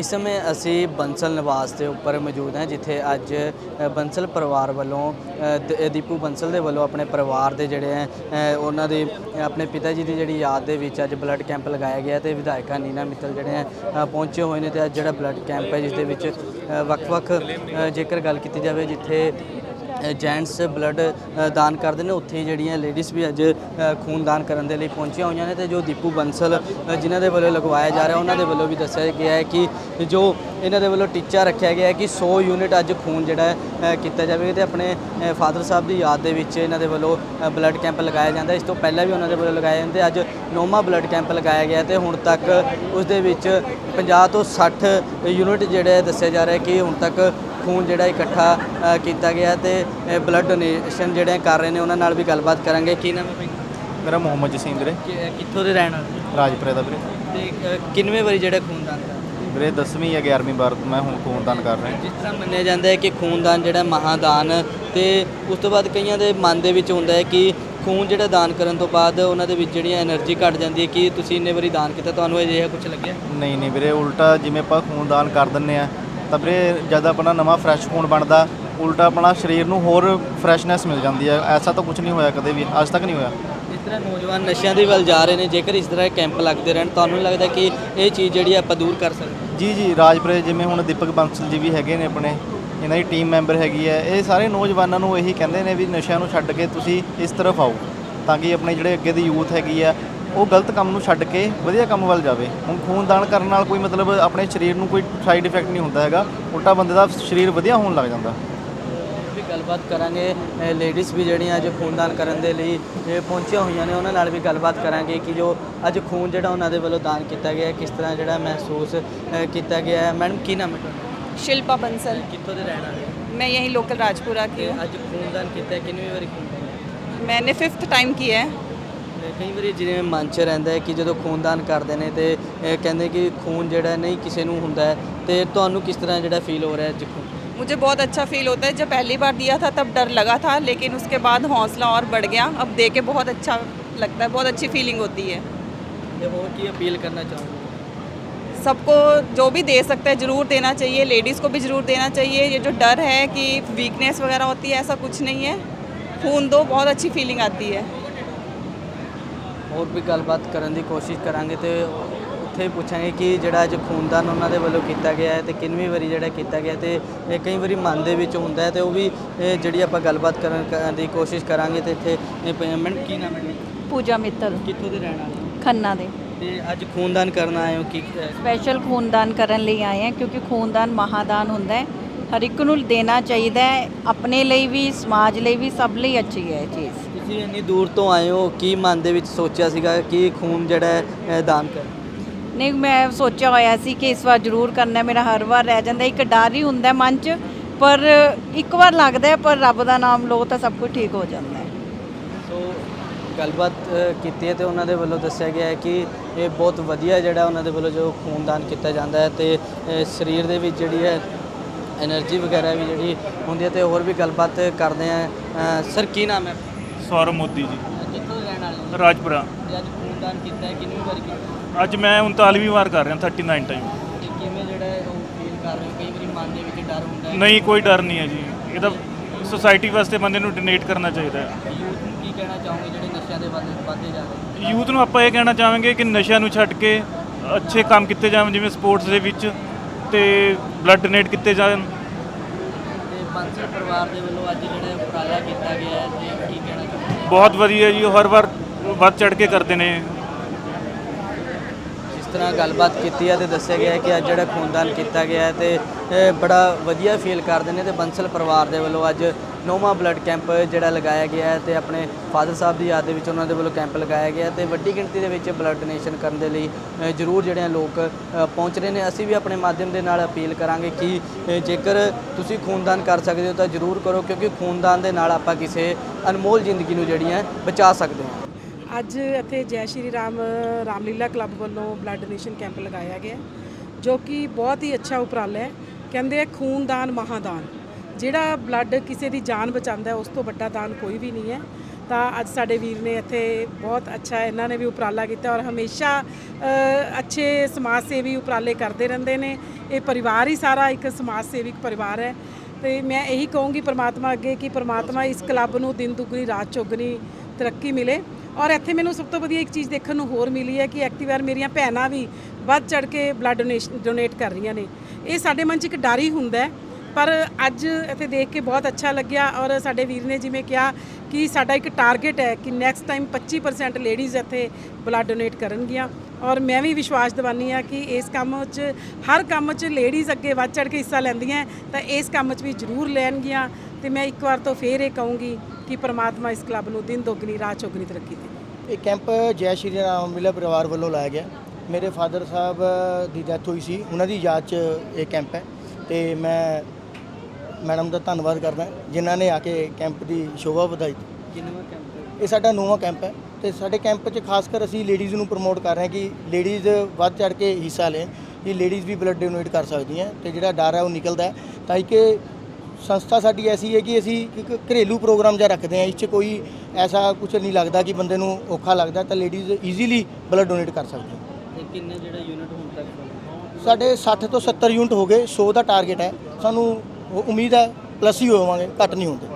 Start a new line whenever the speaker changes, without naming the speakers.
ਇਸ ਸਮੇਂ ਅਸੀਂ ਬੰਸਲ ਨਿਵਾਸ ਦੇ ਉੱਪਰ ਮੌਜੂਦ ਹਾਂ, ਜਿੱਥੇ ਅੱਜ ਬੰਸਲ ਪਰਿਵਾਰ ਵੱਲੋਂ ਦੀਪੂ ਬੰਸਲ ਦੇ ਵੱਲੋਂ ਆਪਣੇ ਪਰਿਵਾਰ ਦੇ ਜਿਹੜੇ ਹੈ ਉਹਨਾਂ ਦੇ ਆਪਣੇ ਪਿਤਾ ਜੀ ਦੀ ਜਿਹੜੀ ਯਾਦ ਦੇ ਵਿੱਚ ਅੱਜ ਬਲੱਡ ਕੈਂਪ ਲਗਾਇਆ ਗਿਆ ਤੇ ਵਿਧਾਇਕਾ ਨੀਨਾ ਮਿੱਤਲ ਜਿਹੜੇ ਹੈ ਪਹੁੰਚੇ ਹੋਏ ਨੇ ਤੇ ਅੱਜ ਜਿਹੜਾ ਬਲੱਡ ਕੈਂਪ ਹੈ, ਜਿਸ ਦੇ ਵਿੱਚ ਵੱਖ-ਵੱਖ ਜੇਕਰ ਗੱਲ ਕੀਤੀ ਜਾਵੇ, ਜਿੱਥੇ ਜੈਂਟਸ ਬਲੱਡ ਦਾਨ ਕਰਦੇ ਨੇ। ਉੱਥੇ ਜਿਹੜੀਆਂ ਲੇਡੀਜ਼ ਵੀ ਅੱਜ ਖੂਨ ਦਾਨ ਕਰਨ ਦੇ ਲਈ ਪਹੁੰਚੀਆਂ ਹੋਈਆਂ ਨੇ ਤੇ ਜੋ ਦੀਪੂ ਬੰਸਲ ਜਿਨ੍ਹਾਂ ਦੇ ਵੱਲੋਂ ਲਗਵਾਇਆ ਜਾ ਰਿਹਾ, ਉਹਨਾਂ ਦੇ ਵੱਲੋਂ ਵੀ ਦੱਸਿਆ ਗਿਆ ਹੈ ਕਿ ਜੋ ਇਹਨਾਂ ਦੇ ਵੱਲੋਂ ਟੀਚਾ ਰੱਖਿਆ ਗਿਆ ਹੈ ਕਿ 100 ਯੂਨਿਟ ਅੱਜ ਖੂਨ ਜਿਹੜਾ ਕੀਤਾ ਜਾਵੇਗਾ ਤੇ ਆਪਣੇ ਫਾਦਰ ਸਾਹਿਬ ਦੀ ਯਾਦ ਦੇ ਵਿੱਚ ਇਹਨਾਂ ਦੇ ਵੱਲੋਂ ਬਲੱਡ ਕੈਂਪ ਲਗਾਇਆ ਜਾਂਦਾ ਇਸ ਤੋਂ ਪਹਿਲਾਂ ਵੀ ਉਹਨਾਂ ਦੇ ਵੱਲੋਂ ਲਗਾਏ ਜਾਂਦੇ, ਅੱਜ ਨੌਵਾਂ ਬਲੱਡ ਕੈਂਪ ਲਗਾਇਆ ਗਿਆ ਤੇ ਹੁਣ ਤੱਕ ਉਸ ਦੇ ਵਿੱਚ 50 ਤੋਂ 60 ਯੂਨਿਟ ਜਿਹੜੇ ਦੱਸਿਆ ਜਾ ਰਿਹਾ ਕਿ ਹੁਣ ਤੱਕ ਖੂਨ ਜਿਹੜਾ ਇਕੱਠਾ ਕੀਤਾ ਗਿਆ ਤੇ ਬਲੱਡ ਡੋਨੇਸ਼ਨ ਜਿਹੜੇ ਕਰ ਰਹੇ ਨੇ ਉਹਨਾਂ ਨਾਲ ਵੀ ਗੱਲਬਾਤ ਕਰਾਂਗੇ। ਕੀ ਨਾਮ ਹੈ ਭਾਈ?
ਮੇਰਾ ਮੁਹੰਮਦ ਜਸੀਮ ਵੀਰੇ।
ਕਿੱਥੋਂ ਦੇ ਰਹਿਣ ਵਾਲੇ
ਰਾਜਪੁਰੇ ਦਾ ਵੀਰੇ।
ਤੇ ਅ, ਕਿੰਨਵੇਂ ਵਾਰੀ ਜਿਹੜਾ ਖੂਨਦਾਨ ਕਰ
ਵੀਰੇ 10ਵੀਂ ਜਾਂ 11ਵੀਂ ਵਾਰ ਮੈਂ ਹੁਣ ਖੂਨਦਾਨ ਕਰ ਰਿਹਾ।
ਜਿਸ ਤਰ੍ਹਾਂ ਮੰਨਿਆ ਜਾਂਦਾ ਹੈ ਕਿ ਖੂਨਦਾਨ ਜਿਹੜਾ ਮਹਾਦਾਨ ਤੇ ਉਸ ਤੋਂ ਬਾਅਦ ਕਈਆਂ ਦੇ ਮਨ ਦੇ ਵਿੱਚ ਹੁੰਦਾ ਹੈ ਕਿ ਖੂਨ ਜਿਹੜਾ ਦਾਨ ਕਰਨ ਤੋਂ ਬਾਅਦ ਉਹਨਾਂ ਦੇ ਵਿੱਚ ਜਿਹੜੀਆਂ એનર્ਜੀ ਘਟ ਜਾਂਦੀ ਹੈ। ਕਿ ਤੁਸੀਂ ਇੰਨੇ ਵਾਰੀ ਦਾਨ ਕੀਤਾ? ਤੁਹਾਨੂੰ ਅਜਿਹਾ ਕੁਝ ਲੱਗਿਆ?
ਨਹੀਂ ਨਹੀਂ ਵੀਰੇ ਉਲਟਾ ਜਿਵੇਂ ਆਪਾਂ ਖੂਨਦਾਨ ਕਰ ਦਿੰਨੇ ਆ ਤਾਂ ਵੀਰੇ ਜਦ ਆਪਣਾ ਨਵਾਂ ਫਰੈਸ਼ ਖੂਨ ਬਣਦਾ ਉਲਟਾ ਆਪਣਾ ਸਰੀਰ ਨੂੰ ਹੋਰ ਫਰੈਸ਼ਨੈਸ ਮਿਲ ਜਾਂਦੀ ਹੈ ਐਸਾ ਤਾਂ ਕੁਝ ਨਹੀਂ ਹੋਇਆ ਕਦੇ ਵੀ ਅੱਜ ਤੱਕ ਨਹੀਂ ਹੋਇਆ
ਇਸ ਤਰ੍ਹਾਂ ਨੌਜਵਾਨ ਨਸ਼ਿਆਂ ਦੇ ਵੱਲ ਜਾ ਰਹੇ ਨੇ ਜੇਕਰ ਇਸ ਤਰ੍ਹਾਂ ਕੈਂਪ ਲੱਗਦੇ ਰਹਿਣ ਤੁਹਾਨੂੰ ਲੱਗਦਾ ਕਿ ਇਹ ਚੀਜ਼ ਜਿਹੜੀ ਆਪਾਂ ਦੂਰ ਕਰ ਸਕਦੇ?
ਜੀ ਜੀ ਰਾਜਪੁਰੇ ਜਿਵੇਂ ਹੁਣ ਦੀਪਕ ਬੰਸਲ ਜੀ ਵੀ ਹੈਗੇ ਨੇ ਆਪਣੇ ਇਹਨਾਂ ਦੀ ਟੀਮ ਮੈਂਬਰ ਹੈਗੀ ਹੈ ਇਹ ਸਾਰੇ ਨੌਜਵਾਨਾਂ ਨੂੰ ਇਹੀ ਕਹਿੰਦੇ ਨੇ ਵੀ ਨਸ਼ਿਆਂ ਨੂੰ ਛੱਡ ਕੇ ਤੁਸੀਂ ਇਸ ਤਰਫ ਆਓ ਤਾਂ ਕਿ ਆਪਣੇ ਜਿਹੜੇ ਅੱਗੇ ਦੀ ਯੂਥ ਹੈਗੀ ਆ ਉਹ ਗਲਤ ਕੰਮ ਨੂੰ ਛੱਡ ਕੇ ਵਧੀਆ ਕੰਮ ਵੱਲ ਜਾਵੇ ਹੁਣ ਖੂਨਦਾਨ ਕਰਨ ਨਾਲ ਕੋਈ ਮਤਲਬ ਆਪਣੇ ਸਰੀਰ ਨੂੰ ਕੋਈ ਸਾਈਡ ਇਫੈਕਟ ਨਹੀਂ ਹੁੰਦਾ ਹੈਗਾ ਉਲਟਾ ਬੰਦੇ ਦਾ ਸਰੀਰ ਵਧੀਆ ਹੋਣ ਲੱਗ ਜਾਂਦਾ
ਵੀ ਗੱਲਬਾਤ ਕਰਾਂਗੇ ਲੇਡੀਜ਼ ਵੀ ਜਿਹੜੀਆਂ ਅੱਜ ਖੂਨਦਾਨ ਕਰਨ ਦੇ ਲਈ ਇਹ ਪਹੁੰਚੀਆਂ ਹੋਈਆਂ ਨੇ ਉਹਨਾਂ ਨਾਲ ਵੀ ਗੱਲਬਾਤ ਕਰਾਂਗੇ ਕਿ ਜੋ ਅੱਜ ਖੂਨ ਜਿਹੜਾ ਉਹਨਾਂ ਦੇ ਵੱਲੋਂ ਦਾਨ ਕੀਤਾ ਗਿਆ ਹੈ, ਕਿਸ ਤਰ੍ਹਾਂ ਜਿਹੜਾ ਮਹਿਸੂਸ ਅ, ਕੀਤਾ ਗਿਆ ਹੈ ਮੈਡਮ ਕੀ ਨਾਮ ਹੈ ਤੁਹਾਡਾ
शिल्पा बंसल
ਕਿੱਥੋਂ ਦੇ ਰਹਿਣ ਵਾਲੇ ਹੋ?
मैं यहीं लोकल राजपुरा की
ਤੇ
हूँ
ਅੱਜ ਖੂਨਦਾਨ ਕੀਤਾ ਹੈ, ਕਿੰਨੀ ਵਾਰੀ ਖੂਨਦਾਨ
मैंने फिफ्थ टाइम किया है
ਤੇ ਕਈ ਵਾਰੀ ਜਿਵੇਂ ਮਨ 'ਚ ਰਹਿੰਦਾ ਹੈ ਕਿ ਜਦੋਂ ਖੂਨਦਾਨ ਕਰਦੇ ਨੇ ਤੇ ਇਹ ਕਹਿੰਦੇ ਕਿ ਖੂਨ ਜਿਹੜਾ ਨਹੀਂ ਕਿਸੇ ਨੂੰ ਹੁੰਦਾ ਹੈ ਤੇ ਤੁਹਾਨੂੰ ਕਿਸ ਤਰ੍ਹਾਂ ਜਿਹੜਾ ਫੀਲ ਹੋ ਰਿਹਾ ਹੈ ਅੱਜ ਖੂਨ
मुझे बहुत अच्छा फील होता है जब पहली बार दिया था तब डर लगा था लेकिन उसके बाद हौसला और बढ़ गया अब दे के बहुत अच्छा लगता है बहुत अच्छी फीलिंग होती है
ਤੇ ਹੋਰ ਕੀ ਅਪੀਲ ਕਰਨਾ ਚਾਹੋਗੇ
सबको जो भी दे सकता है ज़रूर देना चाहिए लेडीज़ को भी ज़रूर देना चाहिए ये जो डर है कि वीकनेस वगैरह होती है ऐसा कुछ नहीं है खून दो बहुत अच्छी फीलिंग आती है
ਹੋਰ ਵੀ ਗੱਲਬਾਤ ਕਰਨ ਦੀ ਕੋਸ਼ਿਸ਼ ਕਰਾਂਗੇ ਤੇ ਉੱਥੇ ਪੁੱਛਾਂਗੇ ਕਿ ਜਿਹੜਾ ਅੱਜ ਖੂਨਦਾਨ ਉਹਨਾਂ ਦੇ ਵੱਲੋਂ ਕੀਤਾ ਗਿਆ ਹੈ ਤੇ ਕਿੰਨਵੀਂ ਵਾਰੀ ਜਿਹੜਾ ਕੀਤਾ ਗਿਆ ਤੇ ਇਹ ਕਈ ਵਾਰੀ ਮਨ ਦੇ ਵਿੱਚ ਹੁੰਦਾ ਹੈ ਤੇ ਉਹ ਵੀ ਇਹ ਜਿਹੜੀ ਆਪਾਂ ਗੱਲਬਾਤ ਕਰਨ ਦੀ ਕੋਸ਼ਿਸ਼ ਕਰਾਂਗੇ ਤੇ ਇੱਥੇ ਪੇਮੈਂਟ ਕੀ ਨਾਮ ਹੈ?
ਪੂਜਾ ਮਿੱਤਲ
ਕਿੱਥੋਂ ਦੇ ਰਹਿਣ ਵਾਲੇ ਹੋ?
ਖੰਨਾ ਦੇ
ਤੇ ਅੱਜ ਖੂਨਦਾਨ ਕਰਨ ਆਏ ਹੋ ਕੀ
ਸਪੈਸ਼ਲ ਖੂਨਦਾਨ ਕਰਨ ਲਈ ਆਏ ਹਾਂ ਕਿਉਂਕਿ ਖੂਨਦਾਨ ਮਹਾਦਾਨ ਹੁੰਦਾ ਹੈ ਹਰ ਇੱਕ ਨੂੰ ਦੇਣਾ ਚਾਹੀਦਾ ਹੈ ਆਪਣੇ ਲਈ ਵੀ ਸਮਾਜ ਲਈ ਵੀ ਸਭ ਲਈ ਅੱਛੀ ਹੈ ਇਹ ਚੀਜ਼
ਤੁਸੀਂ ਇੰਨੀ ਦੂਰ ਤੋਂ ਆਏ ਹੋ ਕੀ ਮਨ ਦੇ ਵਿੱਚ ਸੋਚਿਆ ਸੀਗਾ ਕਿ ਖੂਨ ਜਿਹੜਾ ਹੈ ਦਾਨ ਕਰ?
ਨਹੀਂ ਮੈਂ ਸੋਚਿਆ ਹੋਇਆ ਸੀ ਕਿ ਇਸ ਵਾਰ ਜ਼ਰੂਰ ਕਰਨਾ ਮੇਰਾ ਹਰ ਵਾਰ ਰਹਿ ਜਾਂਦਾ ਇੱਕ ਡਰ ਹੀ ਹੁੰਦਾ ਮਨ 'ਚ ਪਰ ਇੱਕ ਵਾਰ ਲੱਗਦਾ ਪਰ ਰੱਬ ਦਾ ਨਾਮ ਲਓ ਤਾਂ ਸਭ ਕੁਝ ਠੀਕ ਹੋ ਜਾਂਦਾ
ਸੋ ਗੱਲਬਾਤ ਕੀਤੀ ਹੈ ਤੇ ਉਹਨਾਂ ਦੇ ਵੱਲੋਂ ਦੱਸਿਆ ਗਿਆ ਹੈ ਕਿ ਇਹ ਬਹੁਤ ਵਧੀਆ ਜਿਹੜਾ ਉਹਨਾਂ ਦੇ ਵੱਲੋਂ ਜੋ ਖੂਨਦਾਨ ਕੀਤਾ ਜਾਂਦਾ ਹੈ ਤੇ ਸਰੀਰ ਦੇ ਵਿੱਚ ਜਿਹੜੀ ਹੈ એનર્ਜੀ ਵਗੈਰਾ ਵੀ ਜਿਹੜੀ ਹੁੰਦੀ ਹੈ ਤੇ ਹੋਰ ਵੀ ਗੱਲਬਾਤ ਕਰਦੇ ਆ ਸਰ ਕੀ ਨਾਮ ਹੈ?
ਸੌਰਵ ਮੋਦੀ ਜੀ।
ਕਿੱਥੋਂ ਦੇ ਰਹਿਣ ਵਾਲੇ ਹੋ?
ਰਾਜਪੁਰਾ।
ਤੇ ਅੱਜ ਖੂਨਦਾਨ ਕੀਤਾ ਹੈ ਕਿੰਨੀ ਵਾਰੀ ਕੀਤਾ?
ਅੱਜ ਮੈਂ 39ਵੀਂ ਵਾਰ ਕਰ ਰਿਹਾ 39 ਟਾਈਮ
ਤੇ ਕਿਵੇਂ ਜਿਹੜਾ ਹੈ ਉਹ ਫੀਲ ਕਰ ਰਹੇ ਹੋ? ਕਈ ਵਾਰੀ ਮਨ ਦੇ ਵਿੱਚ ਡਰ ਹੁੰਦਾ ਹੈ।
ਨਹੀਂ ਕੋਈ ਡਰ ਨਹੀਂ ਹੈ ਜੀ। ਇਹ ਤਾਂ ਸੋਸਾਇਟੀ ਵਾਸਤੇ ਬੰਦੇ ਨੂੰ ਡੋਨੇਟ ਕਰਨਾ ਚਾਹੀਦਾ ਹੈ।
ਯੂਥ ਨੂੰ ਕੀ ਕਹਿਣਾ ਚਾਹੋਗੇ ਜਿਹੜੇ ਨਸ਼ਿਆਂ ਦੇ ਵੱਲ ਵੱਧਦੇ ਜਾ ਰਹੇ ਨੇ?
ਯੂਥ ਨੂੰ ਆਪਾਂ ਇਹ ਕਹਿਣਾ ਚਾਹਾਂਗੇ ਕਿ ਨਸ਼ਿਆਂ ਨੂੰ ਛੱਡ ਕੇ ਅੱਛੇ ਕੰਮ ਕੀਤੇ ਜਾਣ ਜਿਵੇਂ ਸਪੋਰਟਸ ਦੇ ਵਿੱਚ ਤੇ ਬਲੱਡ ਡੋਨੇਟ ਕੀਤੇ ਜਾਣ।
ਤੇ ਬਾਂਸਲ ਪਰਿਵਾਰ ਦੇ ਵੱਲੋਂ ਅੱਜ ਜਿਹੜਾ ਉਪਰਾਲਾ ਕੀਤਾ ਗਿਆ ਹੈ ਤੇ ਕੀ ਕਹਿਣਾ
ਬਹੁਤ ਵਧੀਆ ਜੀ ਉਹ ਹਰ ਵਾਰ ਵੱਧ ਚੜ ਕੇ ਕਰਦੇ ਨੇ।
ਤਰ੍ਹਾਂ ਗੱਲਬਾਤ ਕੀਤੀ ਹੈ ਤੇ ਦੱਸਿਆ ਗਿਆ ਹੈ ਕਿ ਅੱਜ ਜਿਹੜਾ ਖੂਨਦਾਨ ਕੀਤਾ ਗਿਆ ਹੈ ਤੇ ਬੜਾ ਵਧੀਆ ਫੀਲ ਕਰਦੇ ਨੇ ਤੇ ਬੰਸਲ ਪਰਿਵਾਰ ਦੇ ਵੱਲੋਂ ਅੱਜ ਨੌਵਾਂ ਬਲੱਡ ਕੈਂਪ ਜਿਹੜਾ ਲਗਾਇਆ ਗਿਆ ਹੈ ਤੇ ਆਪਣੇ ਫਾਦਰ ਸਾਹਿਬ ਦੀ ਯਾਦ ਦੇ ਵਿੱਚ ਉਹਨਾਂ ਦੇ ਵੱਲੋਂ ਕੈਂਪ ਲਗਾਇਆ ਗਿਆ ਤੇ ਵੱਡੀ ਗਿਣਤੀ ਦੇ ਵਿੱਚ ਬਲੱਡ ਡੋਨੇਸ਼ਨ ਕਰਨ ਦੇ ਲਈ ਜ਼ਰੂਰ ਜਿਹੜੇ ਆ ਲੋਕ ਪਹੁੰਚ ਰਹੇ ਨੇ। ਅਸੀਂ ਵੀ ਆਪਣੇ ਮਾਧਿਅਮ ਦੇ ਨਾਲ ਅਪੀਲ ਕਰਾਂਗੇ ਕਿ ਜੇਕਰ ਤੁਸੀਂ ਖੂਨਦਾਨ ਕਰ ਸਕਦੇ ਹੋ ਤਾਂ ਜ਼ਰੂਰ ਕਰੋ ਕਿਉਂਕਿ ਖੂਨਦਾਨ ਦੇ ਨਾਲ ਆਪਾਂ ਕਿਸੇ ਅਨਮੋਲ ਜ਼ਿੰਦਗੀ ਨੂੰ ਜਿਹੜੀ ਹੈ ਬਚਾ ਸਕਦੇ ਹਾਂ।
ਅੱਜ ਇੱਥੇ ਜੈ ਸ਼੍ਰੀ ਰਾਮ, ਰਾਮਲੀਲਾ ਕਲੱਬ ਵੱਲੋਂ ਬਲੱਡ ਡੋਨੇਸ਼ਨ ਕੈਂਪ ਲਗਾਇਆ ਗਿਆ ਜੋ ਕਿ ਬਹੁਤ ਹੀ ਅੱਛਾ ਉਪਰਾਲਾ ਹੈ। ਕਹਿੰਦੇ ਆ, ਖੂਨਦਾਨ ਮਹਾਦਾਨ। ਜਿਹੜਾ ਬਲੱਡ ਕਿਸੇ ਦੀ ਜਾਨ ਬਚਾਉਂਦਾ ਉਸ ਤੋਂ ਵੱਡਾ ਦਾਨ ਕੋਈ ਵੀ ਨਹੀਂ ਹੈ। ਤਾਂ ਅੱਜ ਸਾਡੇ ਵੀਰ ਨੇ ਇੱਥੇ ਬਹੁਤ ਅੱਛਾ ਇਹਨਾਂ ਨੇ ਵੀ ਉਪਰਾਲਾ ਕੀਤਾ ਔਰ ਹਮੇਸ਼ਾ ਅੱਛੇ ਸਮਾਜ ਸੇਵੀ ਉਪਰਾਲੇ ਕਰਦੇ ਰਹਿੰਦੇ ਨੇ। ਇਹ ਪਰਿਵਾਰ ਹੀ ਸਾਰਾ ਇੱਕ ਸਮਾਜ ਸੇਵਿਕ ਪਰਿਵਾਰ ਹੈ। ਤੇ ਮੈਂ ਇਹੀ ਕਹੂੰਗੀ ਪ੍ਰਮਾਤਮਾ ਅੱਗੇ ਕਿ ਪ੍ਰਮਾਤਮਾ ਇਸ ਕਲੱਬ ਨੂੰ ਦਿਨ ਦੁਗਣੀ, ਰਾਤ ਚੌਗਣੀ ਤਰੱਕੀ ਮਿਲੇ ਔਰ ਇੱਥੇ ਮੈਨੂੰ ਸਭ ਤੋਂ ਵਧੀਆ ਇੱਕ ਚੀਜ਼ ਦੇਖਣ ਨੂੰ ਹੋਰ ਮਿਲੀ ਹੈ ਕਿ ਐਕਟਿਵਰ ਮੇਰੀਆਂ ਭੈਣਾਂ ਵੀ ਵੱਧ ਚੜ ਕੇ ਬਲੱਡ ਡੋਨੇਸ਼ਨ ਡੋਨੇਟ ਕਰ ਰਹੀਆਂ ਨੇ। ਇਹ ਸਾਡੇ ਮਨ 'ਚ ਇੱਕ ਡਰ ਹੀ ਹੁੰਦਾ ਹੈ, ਪਰ ਅੱਜ ਇੱਥੇ ਦੇਖ ਕੇ ਬਹੁਤ ਅੱਛਾ ਲੱਗਿਆ ਔਰ ਸਾਡੇ ਵੀਰ ਨੇ ਜਿਵੇਂ ਕਿਹਾ ਕਿ ਸਾਡਾ ਇੱਕ ਟਾਰਗੇਟ ਹੈ ਕਿ ਨੈਕਸਟ ਟਾਈਮ 25% ਲੇਡੀਜ਼ ਇੱਥੇ ਬਲੱਡ ਡੋਨੇਟ ਕਰਨਗੀਆਂ। ਔਰ ਮੈਂ ਵੀ ਵਿਸ਼ਵਾਸ ਦਿਵਾਨੀ ਆ ਕਿ ਇਸ ਕੰਮ 'ਚ, ਹਰ ਕੰਮ 'ਚ ਲੇਡੀਜ਼ ਅੱਗੇ ਵੱਧ ਚੜ ਕੇ ਹਿੱਸਾ ਲੈਂਦੀਆਂ ਤਾਂ ਇਸ ਕੰਮ 'ਚ ਵੀ ਜ਼ਰੂਰ ਲੈਣਗੀਆਂ। ਤੇ ਮੈਂ ਇੱਕ ਵਾਰ ਤੋਂ ਫੇਰ ਇਹ ਕਹੂੰਗੀ ਕਿ ਪ੍ਰਮਾਤਮਾ ਇਸ ਕਲੱਬ ਨੂੰ ਦਿਨ ਦੁੱਗਣੀ ਰਾਤ ਚੌਗਣੀ ਤਰੱਕੀ ਦੇ।
ਇਹ ਕੈਂਪ ਜੈ ਸ਼੍ਰੀ ਰਾਮ ਮਿਲਾ ਪਰਿਵਾਰ ਵੱਲੋਂ ਲਾਇਆ ਗਿਆ। ਮੇਰੇ ਫਾਦਰ ਸਾਹਿਬ ਦੀ ਡੈਥ ਹੋਈ ਸੀ ਉਹਨਾਂ ਦੀ ਯਾਦ 'ਚ ਇਹ ਕੈਂਪ ਹੈ ਤੇ ਮੈਂ ਮੈਡਮ ਦਾ ਧੰਨਵਾਦ ਕਰਦਾ ਜਿਨ੍ਹਾਂ ਨੇ ਆ ਕੇ ਕੈਂਪ ਦੀ ਸ਼ੋਭਾ ਵਧਾਈ।
ਕਿੰਨਵਾਂ ਕੈਂਪ
ਇਹ ਸਾਡਾ ਨੌਵਾਂ ਕੈਂਪ ਹੈ ਤੇ ਸਾਡੇ ਕੈਂਪ 'ਚ ਖਾਸ ਕਰ ਅਸੀਂ ਲੇਡੀਜ਼ ਨੂੰ ਪ੍ਰਮੋਟ ਕਰ ਰਹੇ ਹਾਂ ਕਿ ਲੇਡੀਜ਼ ਵੱਧ ਚੜ ਕੇ ਹਿੱਸਾ ਲੈਣ ਕਿ ਲੇਡੀਜ਼ ਵੀ ਬਲੱਡ ਡੋਨੇਟ ਕਰ ਸਕਦੀਆਂ ਤੇ ਜਿਹੜਾ ਡਰ ਹੈ ਉਹ ਨਿਕਲਦਾ ਹੈ ਤਾਂ ਕਿ ਸੰਸਥਾ ਸਾਡੀ ਐਸੀ ਹੈ ਕਿ ਅਸੀਂ ਇੱਕ ਘਰੇਲੂ ਪ੍ਰੋਗਰਾਮ ਜਿਹਾ ਰੱਖਦੇ ਹਾਂ ਇਸ 'ਚ ਕੋਈ ਐਸਾ ਕੁਝ ਨਹੀਂ ਲੱਗਦਾ ਕਿ ਬੰਦੇ ਨੂੰ ਔਖਾ ਲੱਗਦਾ ਤਾਂ ਲੇਡੀਜ਼ ਈਜ਼ੀਲੀ ਬਲੱਡ ਡੋਨੇਟ ਕਰ ਸਕਦੀਆਂ
ਤੇ ਕਿੰਨੇ ਜਿਹੜਾ ਯੂਨਿਟ ਹੁਣ ਤੱਕ ਬਣੇ?
ਸਾਡੇ 60 ਤੋਂ 70 ਯੂਨਿਟ ਹੋ ਗਏ 100 ਦਾ ਟਾਰਗੇਟ ਹੈ। ਸਾਨੂੰ ਉਮੀਦ ਹੈ ਪਲੱਸ ਹੀ ਹੋਵਾਂਗੇ ਘੱਟ ਨਹੀਂ ਹੁੰਦੇ।